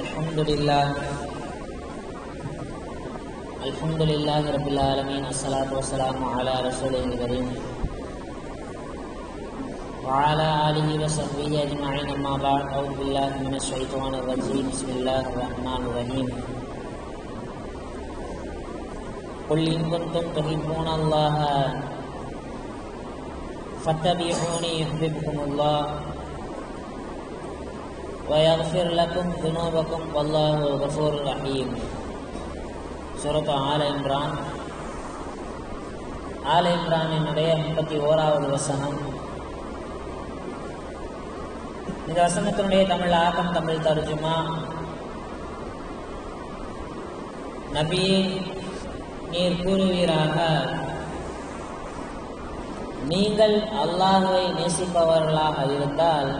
الحمد لله الحمد لله رب العالمين الصلاة والسلام على رسوله الكريم وعلى آله وصحبه أجمعين أما بعد أعوذ بالله من الشيطان الرجيم بسم الله الرحمن الرحيم قل إن كنتم تحبون الله فاتبعوني يحببكم الله ويغفر لكم ذنوبكم والله غفور رحيم சூரத் ஆல இம்ரான் ஆல இம்ரானினுடைய முப்பத்தி ஓராவது வசனம் இந்த வசனத்தினுடைய தமிழ் ஆக்கம் தமிழ் தர்ஜுமா நபியே நீர் கூறுவீராக நீங்கள் அல்லாஹுவை நேசிப்பவர்களாக இருந்தால்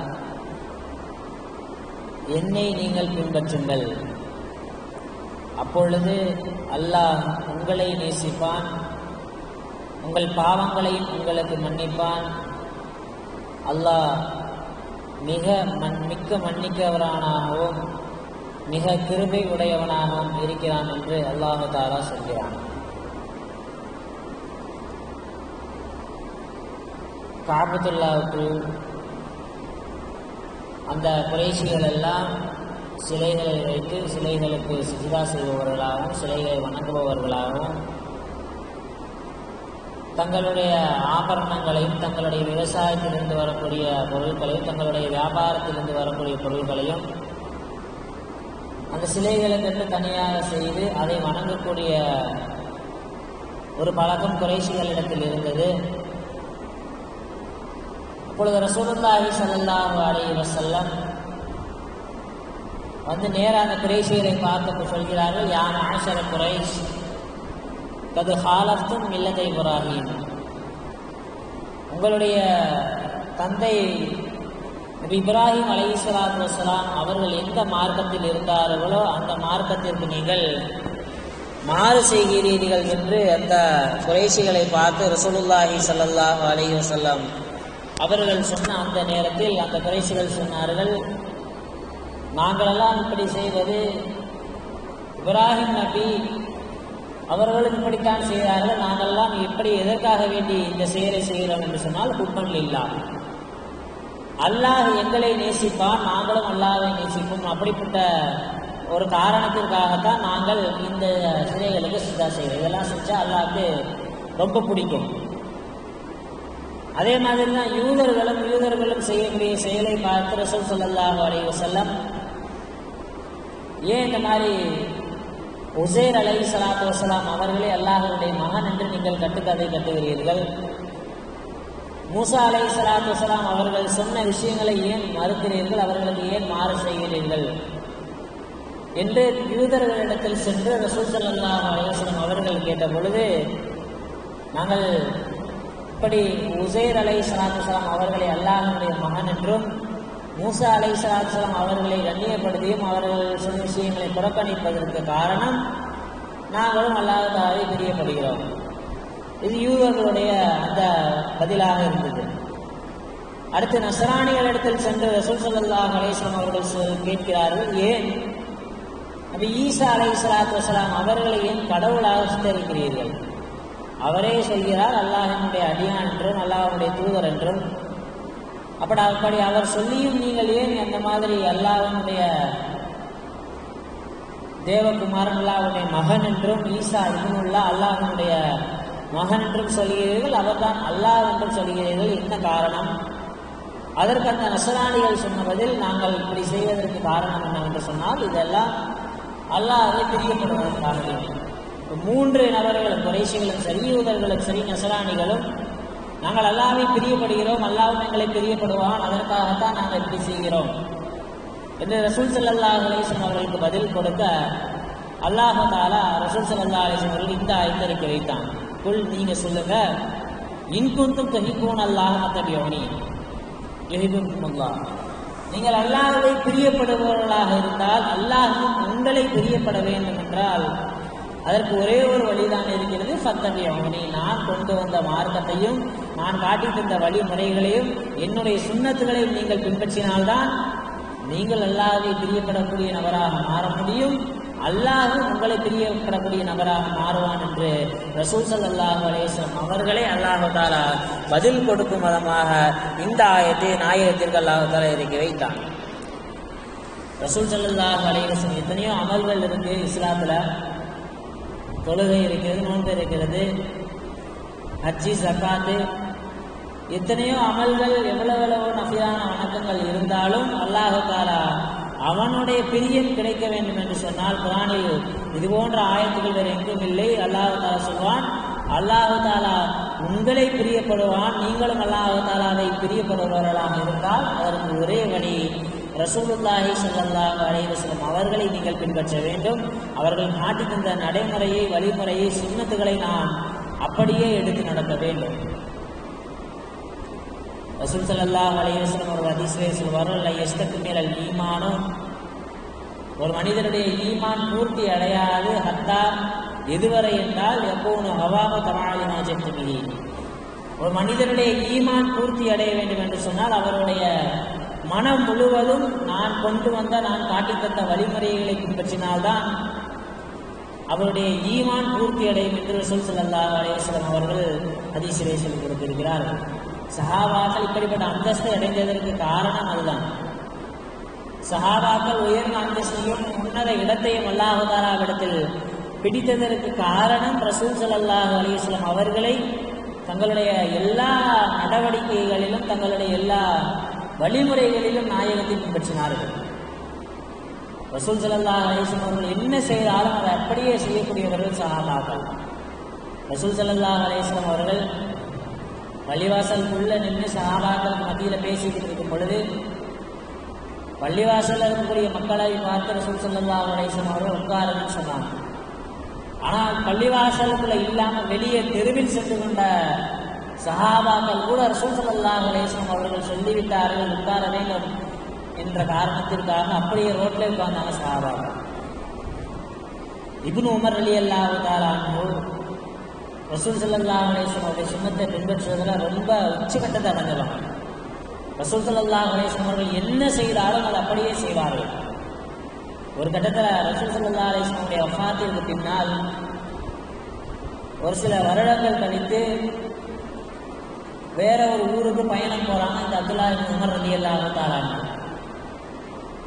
என்னை நீங்கள் பின்பற்றுங்கள். அப்பொழுது அல்லாஹ் உங்களை நேசிப்பான். உங்கள் பாவங்களையும் உங்களுக்கு மன்னிப்பான். அல்லாஹ் மிக மண் மிக்க மன்னிக்கவரானாகவும் மிக கிருபை உடையவனாகவும் இருக்கிறான் என்று அல்லாஹு தாரா சொல்கிறான். காபத்துல்லாவுக்குள் அந்த குறைசிகள் எல்லாம் சிலைகளை வைத்து சிலைகளுக்கு சிஜிதா செய்பவர்களாகவும் சிலைகளை வணங்குபவர்களாகவும் தங்களுடைய ஆபரணங்களையும் தங்களுடைய விவசாயத்திலிருந்து வரக்கூடிய பொருட்களையும் தங்களுடைய வியாபாரத்திலிருந்து வரக்கூடிய பொருட்களையும் அந்த சிலைகளுக்கு தனியாக செய்து அதை வணங்கக்கூடிய ஒரு பழக்கம் குறைசிகளிடத்தில் இருந்தது. அப்பொழுது ரசூலுல்லாஹி ஸல்லல்லாஹு அலைஹி வஸல்லம் வந்து நேராக அந்த குறைசியரை பார்த்து சொல்கிறார்கள் யான் ஆஷர குறைஷ் கது ஹாலத்தும் மில்லதை இப்ராஹிம். உங்களுடைய தந்தை நபி இப்ராஹிம் அலை வசலாம் அவர்கள் எந்த மார்க்கத்தில் இருந்தார்களோ அந்த மார்க்கத்திற்கு நீங்கள் மாறு செய்கிறீர்கள் என்று அந்த குறைசிகளை பார்த்து ரசூலுல்லாஹி ஸல்லல்லாஹு அலி வஸல்லம் அவர்கள் சொன்ன அந்த நேரத்தில் அந்த குறைசிகள் சொன்னார்கள் நாங்களெல்லாம் இப்படி செய்வது இப்ராஹிம் நபி அவர்களும் இப்படித்தான் செய்கிறார்கள் நாங்கள்லாம் எப்படி எதற்காக வேண்டி இந்த செயலை செய்கிறோம்? என்று சொன்னால் குப்பன் இல்லா. அல்லாஹ் எங்களை நேசிப்பான் நாங்களும் அல்லாஹை நேசிப்போம். அப்படிப்பட்ட ஒரு காரணத்திற்காகத்தான் நாங்கள் இந்த சிலைகளுக்கு சிதா செய்கிறோம். இதெல்லாம் செஞ்சா அல்லாவுக்கு ரொம்ப பிடிக்கும். அதே மாதிரி தான் யூதர்களும் யூதர்களும் செய்யக்கூடிய செயலை பார்த்து ரசூல் ஸல்லல்லாஹு அலைஹி வசல்லம் ஏன் இந்த மாதிரி உசேர் அலை சலாத்து வசலாம் அவர்களே அல்லாஹருடைய மகன் என்று நீங்கள் கட்டுக்கதை கட்டுகிறீர்கள்? மூசா அலை சலாத்து வசலாம் அவர்கள் சொன்ன விஷயங்களை ஏன் மறுக்கிறீர்கள்? அவர்களுக்கு ஏன் மாறு செய்கிறீர்கள்? என்று யூதர்களிடத்தில் சென்று ரசூல் ஸல்லல்லாஹு அலைஹி அவர்கள் கேட்ட பொழுது நாங்கள் இப்படி உசேர் அலை சலாத்துலாம் அவர்களை அல்லாஹனுடைய மகன் என்றும் மூசா அலை சலாத்துலாம் அவர்களை கண்ணியப்படுத்தியும் அவர்கள் சொன்ன விஷயங்களை புறக்கணிப்பதற்கு காரணம் நாங்களும் அல்லாஹாவை பிரியப்படுகிறோம். இது யூதர்களுடைய அந்த பதிலாக இருந்தது. அடுத்து நசராணிகளிடத்தில் சென்று ரசூல் சல்லாஹ் அலேஸ்லாம் அவர்கள் கேட்கிறார்கள் ஏன்? அப்ப ஈசா அலை சலாத்து வசலாம் அவர்களை ஏன் கடவுளாக சித்தரிக்கிறீர்கள்? அவரே சொல்கிறார் அல்லாஹினுடைய அடியான் என்றும் அல்லாஹனுடைய தூதர் என்றும் அப்படி அப்படி அவர் சொல்லியும் நீங்கள் ஏன் அந்த மாதிரி அல்லாஹனுடைய தேவகுமாரன் அல்லாஹனுடைய மகன் என்றும் ஈசா இதுனுல்லா அல்லாஹனுடைய மகன் என்றும் சொல்கிறீர்கள் அவர்தான் அல்லாஹ் என்றும் சொல்கிறீர்கள் என்ன காரணம்? அதற்கு அந்த நசராணிகள் சொன்னதில் நாங்கள் இப்படி செய்வதற்கு காரணம் என்னவென்று சொன்னால் இதெல்லாம் அல்லாஹை பிரியப்படுவதற்காக மூன்று நபர்களும் குறைசிகளும் சரி யூதர்களும் சரி நசராணிகளும் நாங்கள் அல்லாவை பிரியப்படுகிறோம் அல்லாவும் எங்களை பிரியப்படுவான் அதற்காகத்தான் நாங்கள் இப்படி செய்கிறோம். என்று ரசூல் சல்லா அலிசன் அவர்களுக்கு பதில் கொடுக்க அல்லாஹு தாலா ரசூல் சல்லா அலிசன் அவர்கள் இந்த ஐந்தறிக்கை வைத்தான். குள் நீங்க சொல்லுங்க இன்குந்தும் தொகிப்போன் அல்லாஹ் மத்தபியோனி நீங்கள் அல்லாஹவை பிரியப்படுபவர்களாக இருந்தால் அல்லாஹும் உங்களை பிரியப்பட வேண்டும் என்றால் அதற்கு ஒரே ஒரு வழிதான் இருக்கிறது சத்தபி அவனி நான் கொண்டு வந்த மார்க்கத்தையும் நான் காட்டி தந்த வழிமுறைகளையும் என்னுடைய சுண்ணத்துகளையும் நீங்கள் பின்பற்றினால்தான் நீங்கள் அல்லாஹ்வை பிரியப்படக்கூடிய நபராக மாற முடியும். அல்லாஹும் உங்களை பிரியப்படக்கூடிய நபராக மாறுவான் என்று ரசூசல் அல்லாஹ் அலைஹி அவர்களே அல்லாஹு தாலா பதில் கொடுக்கும் விதமாக இந்த ஆயத்தை நாயகத்திற்கு அல்லாஹு தாலா இறக்கி வைத்தான். ரசூல் ஸல்லல்லாஹு அலைஹி எத்தனையோ அமல்கள் இருக்கு இஸ்லாத்துல தொழுகை இருக்கிறது நோன்பு இருக்கிறது அச்சி சக்காத்து எத்தனையோ அமல்கள் எவ்வளவு எவ்வளவு நஃபியான வணக்கங்கள் இருந்தாலும் அல்லாஹு தாலா அவனுடைய பிரியம் கிடைக்க வேண்டும் என்று சொன்னால் குரானில் இது போன்ற ஆயத்துகள் வேறு எங்கும் இல்லை. அல்லாஹு தாலா சொல்வான் அல்லாஹு தாலா உங்களை பிரியப்படுவான். நீங்களும் அல்லாஹு தாலாவை பிரியப்படுபவர்களாக இருந்தால் அதற்கு ஒரே வழி ரசூலுல்லாஹி சல்லாஹ் அலைவசம் அவர்களை நீங்கள் பின்பற்ற வேண்டும். அவர்கள் காட்டி தந்த நடைமுறையை வழிமுறையை சுண்ணத்துகளை நாம் அப்படியே எடுத்து நடக்க வேண்டும். ரசூல் சல்லாஹ் அலைவசம் ஒரு ஹதீஸிலே சொல்வார்கள் "லா யஸ்தக்மிலல் ஈமானும் ஒரு மனிதனுடைய ஈமான் பூர்த்தி அடையாது. ஹத்தா எதுவரை என்றால் எப்போது ஹவாம தமாலி மாஜத்துமிலி ஒரு மனிதனுடைய ஈமான் பூர்த்தி அடைய வேண்டும் என்று சொன்னால் அவருடைய மனம் முழுவதும் நான் கொண்டு வந்த நான் காட்டித் தந்த வழிமுறைகளை பின்பற்றினால்தான் அவருடைய ஈமான் பூர்த்தி அடையும் என்று ரசூல் ஸல்லல்லாஹு அலேஸ்வரம் அவர்கள் ஹதீஸிலே சொல்லிக் கொடுத்திருக்கிறார்கள் சஹாபாக்கள் இப்படிப்பட்ட அந்தஸ்தை அடைந்ததற்கு காரணம் அதுதான். சஹாபாக்கள் உயர்ந்த அந்தஸ்தையும் உன்னத இடத்தையும் அல்லாஹுதாராவிடத்தில் பிடித்ததற்கு காரணம் ரசூல் சலல்லாஹ் அலிஸ்லாம் அவர்களை தங்களுடைய எல்லா நடவடிக்கைகளிலும் தங்களுடைய எல்லா வழிமுறைகளிலும் நாயகத்தை பின்பற்றினார்கள். ரசூல் ஸல்லல்லாஹு அலைஹி அவர்கள் என்ன செய்தாலும் அதை அப்படியே செய்யக்கூடியவர்கள் சகாபாக்கள் ரசூல் ஸல்லல்லாஹு அலைஹி அவர்கள் பள்ளிவாசலுக்குள்ள நின்று சஹாபாக்களுக்கு மத்தியில் பேசிக்கிட்டு இருக்கும் பொழுது பள்ளிவாசலில் இருக்கக்கூடிய மக்களை பார்த்து ரசூல் ஸல்லல்லாஹு அலைஹி அவர்கள் உட்காருன்னு சொன்னாங்க. ஆனால் பள்ளிவாசலுக்குள்ள இல்லாமல் வெளியே தெருவில் சென்று கொண்ட சஹாபாக்கள் கூட ரசூல் ஸல்லல்லாஹு அலேஸ்லம் அவர்கள் சொல்லிவிட்டார்கள் உட்கார வேண்டும் என்ற காரணத்திற்காக அப்படியே ரோட்ல உட்கார்ந்தாங்க சஹாபாக்கள். இப்னு உமர் அலி அல்லாஹு ரசூல் ஸல்லல்லாஹு அலேஸ்லம் அவருடைய சுண்ணத்தை பின்பற்றுவதில் ரொம்ப உச்சகட்டத்தை அடைஞ்சலாம் ரசூல் ஸல்லல்லாஹு அலேஸ்லம் அவர்கள் என்ன செய்தாலும் அதை அப்படியே செய்வார்கள். ஒரு கட்டத்தில் ரசூல் சல்லா அலேஸ்லமுடைய வஃத்திற்கு பின்னால் ஒரு சில வருடங்கள் கழித்து வேற ஒரு ஊருக்கு பயணம் போறாங்க. இந்த அப்துல்லா உமர் ரலியல்லாஹு தஆலா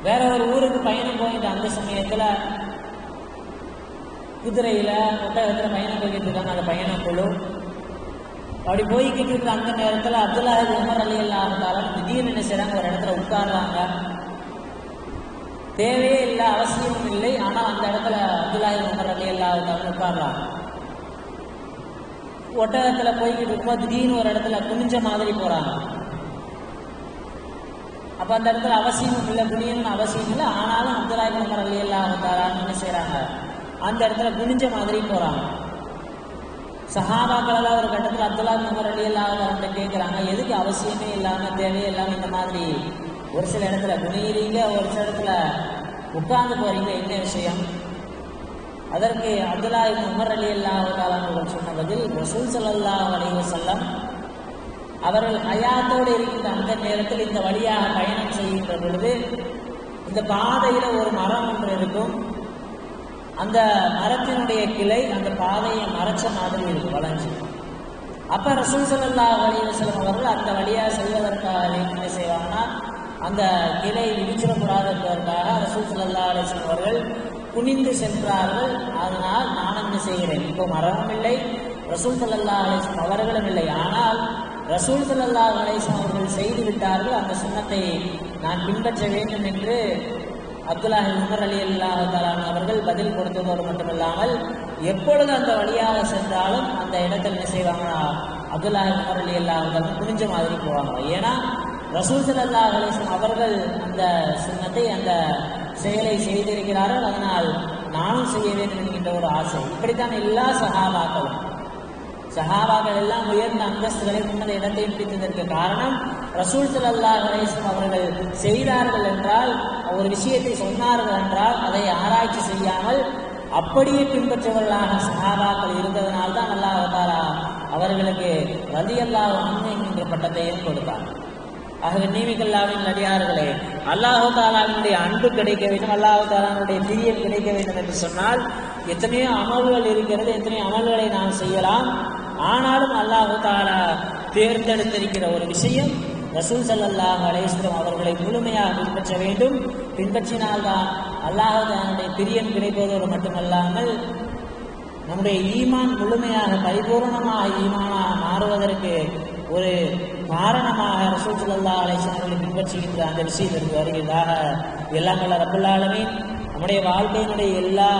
வேற ஒரு ஊருக்கு பயணம் போயிட்டு அந்த சமயத்துல குதிரையில ஒட்டகத்துல பயணம் போய்கிட்டு இருக்காங்க. அந்த பயணக்குழு குழு. அப்படி போய்கிட்டு இருக்க அந்த நேரத்துல அப்துல்லா இப்னு உமர் ரலியல்லாஹு தஆலா திடீர்னு என்ன செய்றாங்க? ஒரு இடத்துல உட்கார்றாங்க. தேவையே இல்லை அவசியமும் இல்லை. ஆனா அந்த இடத்துல அப்துல்லா உமர் அலி தஆலா உட்கார்றாங்க. ஒட்டகத்துல போய்கிட்டு இருக்கும்போது திடீர்னு ஒரு இடத்துல குனிஞ்ச மாதிரி போறாங்க. அப்ப அந்த இடத்துல அவசியம் இல்லை குனியணும்னு அவசியம் இல்லை. ஆனாலும் அப்துல்லா இப்னு உமர் ரலியல்லாஹு தஆலா என்ன செய்றாங்க? அந்த இடத்துல குனிஞ்ச மாதிரி போறாங்க. சஹாபாக்கள் எல்லாம் ஒரு கட்டத்தில் அப்துல்லா இப்னு அலி ரலியல்லாஹு தஆலா கேட்குறாங்க எதுக்கு அவசியமே இல்லாமல் தேவையே இந்த மாதிரி ஒரு சில இடத்துல குனியிறீங்க ஒரு சில இடத்துல உட்கார்ந்து போறீங்க என்ன விஷயம்? அதற்கு அப்துல்லா உமர் அலி தஆலா அவர்கள் சொன்ன பதில் ரசூல் சல்லா அலைஹி செல்லம் அவர்கள் ஹயாத்தோடு இருக்கின்ற அந்த நேரத்தில் இந்த வழியாக பயணம் செய்கின்ற பொழுது இந்த பாதையில் ஒரு மரம் ஒன்று இருக்கும். அந்த மரத்தினுடைய கிளை அந்த பாதையை மறைச்ச மாதிரி இருக்கும் வளைஞ்சு. அப்ப ரசூல் சல்லா அலைஹி செல்லம் அவர்கள் அந்த வழியாக செல்வதற்காக என்ன செய்வாங்கன்னா அந்த கிளை இடிச்சிடக்கூடாது என்பதற்காக ரசூல் சல்லா அலைஹி அவர்கள் குனிந்து சென்றார்கள். அதனால் நான் என்ன செய்கிறேன்? இப்போ மரணம் இல்லை. ரசூல் ஸல்லல்லாஹு அவர்களும் இல்லை. ஆனால் ரசூல் சல்லா அலைஹி அவர்கள் செய்து விட்டார்கள். அந்த சின்னத்தை நான் பின்பற்ற வேண்டும் என்று அப்துல்லாஹி உமர் அலி அல்லாஹாலான் அவர்கள் பதில் கொடுத்ததோடு மட்டுமில்லாமல் எப்பொழுது அந்த வழியாக சென்றாலும் அந்த இடத்தில் என்ன செய்வாங்கன்னா அப்துல்லாஹி உமர் அலி அல்லாஹாலும் குனிஞ்ச மாதிரி போவாங்க. ஏன்னா ரசூல் சல்லா அலைஹி அவர்கள் அந்த சின்னத்தை அந்த செயலை செய்திருக்கிறார்கள் அதனால் நானும் செய்ய வேண்டும் என்கின்ற ஒரு ஆசை. இப்படித்தான் எல்லா சகாபாக்களும். சஹாபாக்கள் எல்லாம் உயர்ந்த அந்தஸ்துகளை உன்னத இடத்தை பிடித்ததற்கு காரணம் ரசூல் ஸல்லல்லாஹு அலைஹி அவர்கள் செய்தார்கள் என்றால் ஒரு விஷயத்தை சொன்னார்கள் என்றால் அதை ஆராய்ச்சி செய்யாமல் அப்படியே பின்பற்றவர்களான சஹாபாக்கள் இருந்ததனால் தான் அல்லாஹ் தாலா அவர்களுக்கு ரதி அல்லாஹ் என்கின்ற பட்டத்தையும் கொடுத்தார் ஆகவே நீமிகல்லாவின் நடிகார்களே அல்லாஹு தாலாவினுடைய அன்பு கிடைக்க வேண்டும் அல்லாஹு தாலானுடைய பிரியம் கிடைக்க வேண்டும் என்று சொன்னால் எத்தனையோ அமல்கள் இருக்கிறது எத்தனையோ அமல்களை நாம் செய்யலாம். ஆனாலும் அல்லாஹு தாலா தேர்ந்தெடுத்திருக்கிற ஒரு விஷயம் ரசூல் சல்லாஹ் அலைஹி அவர்களை முழுமையாக பின்பற்ற வேண்டும். பின்பற்றினால்தான் அல்லாஹு தாலாவுடைய பிரியம் கிடைப்பதோடு மட்டுமல்லாமல் நம்முடைய ஈமான் முழுமையாக பரிபூர்ணமாக ஈமானாக மாறுவதற்கு ஒரு காரணமாக ரசூல் ஸல்லல்லாஹு அலைஹி வஸல்லம் அவர்களை பின்பற்றுகின்ற அந்த விஷயத்திற்கு வருகிறதாக எல்லாம் வல்ல ரப்பல் ஆலமீன் நம்முடைய வாழ்க்கையினுடைய எல்லா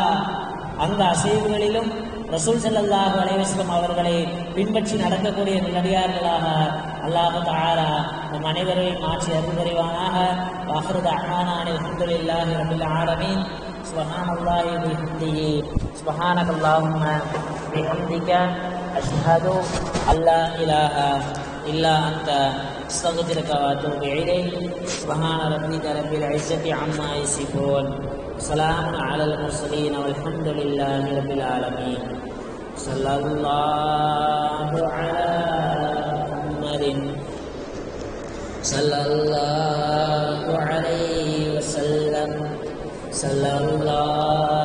அந்த அசைவுகளிலும் ரசூல் ஸல்லல்லாஹு அலைஹி வஸல்லம் அவர்களை பின்பற்றி நடக்கக்கூடிய நல்லடியார்களாக அல்லாஹ் தஆலா நம் அனைவரையும் மாற்றி அருள் புரிவானாக வாஹிரு தஅவானா அல்ஹம்துலில்லாஹி ரப்பில் ஆலமீன் سبحان الله وبحمده سبحانك اللهم بحمدك أشهد أن لا إله إلا أنت. أستغفرك وأتوب إليك. سبحان ربك رب العزة عما يصفون. سلام على المرسلين والحمد لله رب العالمين. صلى الله على محمد. صلى الله عليه وسلم. صلى الله